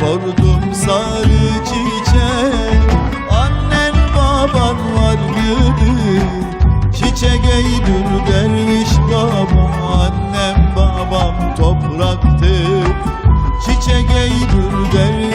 Sordum sarı çiçek Annen baban var mıydı? Çiçek eydül derviş baba Annem babam topraktı Çiçek eydül derviş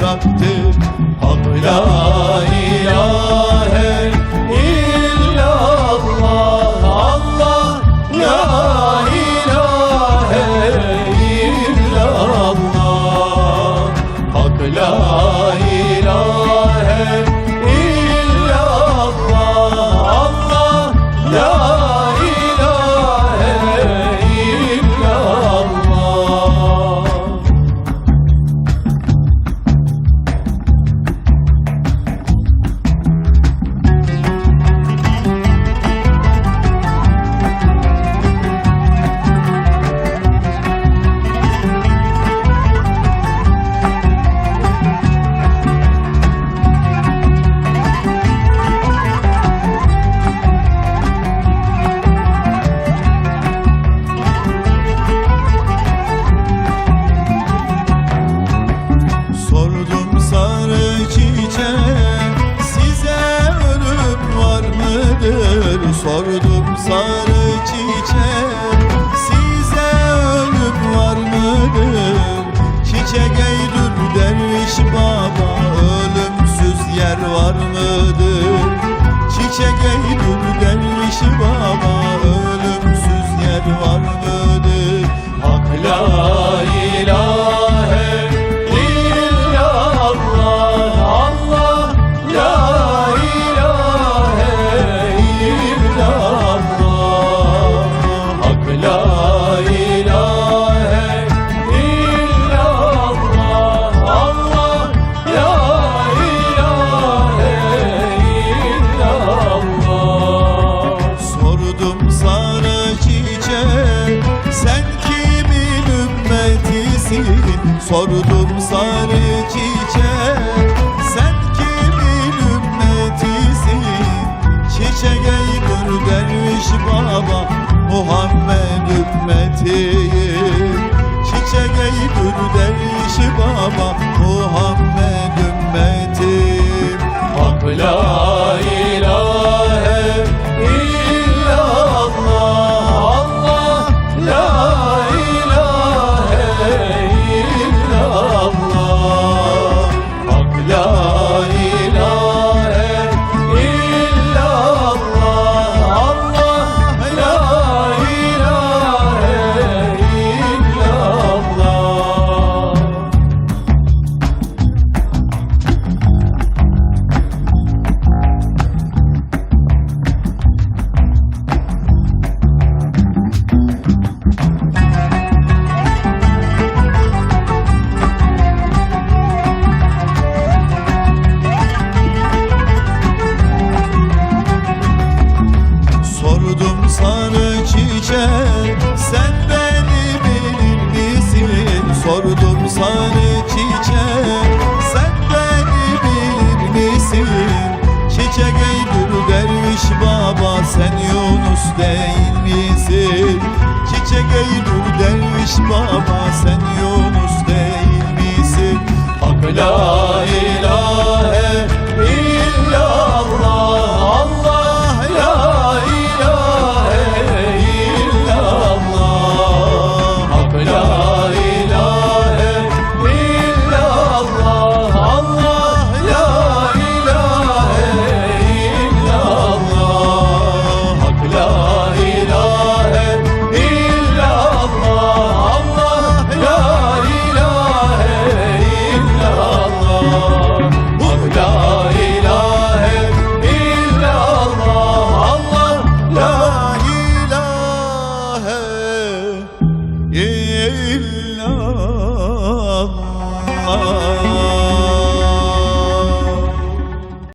Rab'dir Hak ya misin? Sordum sarı çiçek Sen kimin ümmetisin? Çiçek ey derviş baba Muhammed ümmetiyim Çiçek ey derviş baba Muhammed ümmetim Hak gece Sen beni bilir misin Sordum sana çiçek Sen beni bilir misin Çiçek eydür derviş baba. Sen Yunus değil misin? Çiçek eydür derviş baba Sen La ilahe illallah